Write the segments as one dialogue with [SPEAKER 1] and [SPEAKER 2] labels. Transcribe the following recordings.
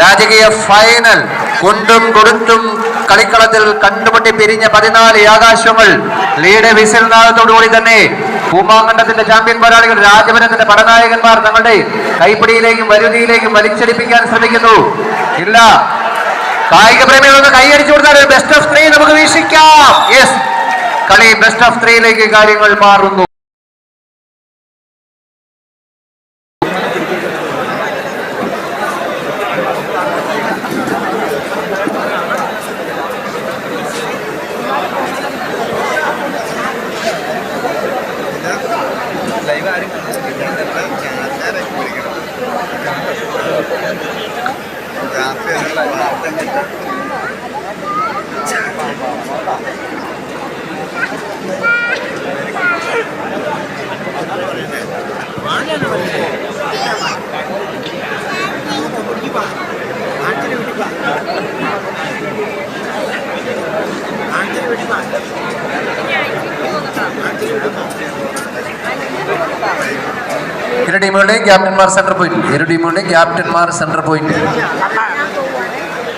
[SPEAKER 1] രാജകീയ ഫൈനൽ കൊണ്ടും കൊടുത്തും കളിക്കളത്തിൽ കണ്ടുമുട്ടി പിരിഞ്ഞ പതിനാല് ആകാശങ്ങൾ. ലീഡ് വിസിൽ നാദത്തോടുകൂടി തന്നെ. പൂമാങ്കണ്ടത്തിന്റെ ചാമ്പ്യൻ പോരാളികൾ രാജപുരത്തിന്റെ പടനായകന്മാർ തങ്ങളുടെ കൈപ്പിടിയിലേക്കും വരുതിയിലേക്കും വലിച്ചടിപ്പിക്കാൻ ശ്രമിക്കുന്നു. ഇല്ല. കായിക പ്രേമികളൊന്ന് കൈയടിച്ചു കൊടുത്താൽ ബെസ്റ്റ് ഓഫ് ത്രീ നമുക്ക് വീക്ഷിക്കാം. യെസ് കളി ബെസ്റ്റ് ഓഫ് ത്രീയിലേക്ക് കാര്യങ്ങൾ മാറുന്നു. ഇരു ടീമുകളുടെയും ക്യാപ്റ്റന്മാർ സെന്റർ പോയിന്റ് ഇരു ടീമുകളുടെയും ക്യാപ്റ്റന്മാർ സെന്റർ പോയിന്റ്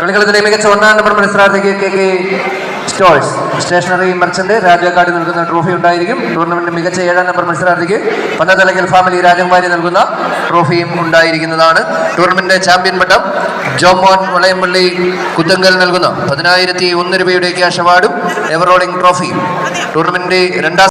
[SPEAKER 1] കളിക്കളത്തിലെ മികച്ച ഒന്നാം number മത്സരാർത്ഥിക്ക് K K stalls stationery merchant Rajakkad നൽകുന്ന ട്രോഫി ഉണ്ടായിരിക്കും. ടൂർണമെന്റ് മികച്ച ഏഴാം നമ്പർ മത്സരാർത്ഥിക്ക് പന്നതലക്കൽ ഫാമിലി രാജകുമാരി നൽകുന്ന ട്രോഫിയും ഉണ്ടായിരിക്കുന്നതാണ്. ടൂർണമെന്റ് ചാമ്പ്യൻ പട്ടം ജോമോൻ വളയംപള്ളി കുത്തങ്കൽ നൽകുന്ന പതിനായിരത്തി ഒന്ന് രൂപയുടെ ക്യാഷ് അവാർഡും എവറോളിംഗ് ട്രോഫിയും ടൂർണമെന്റ് രണ്ടാം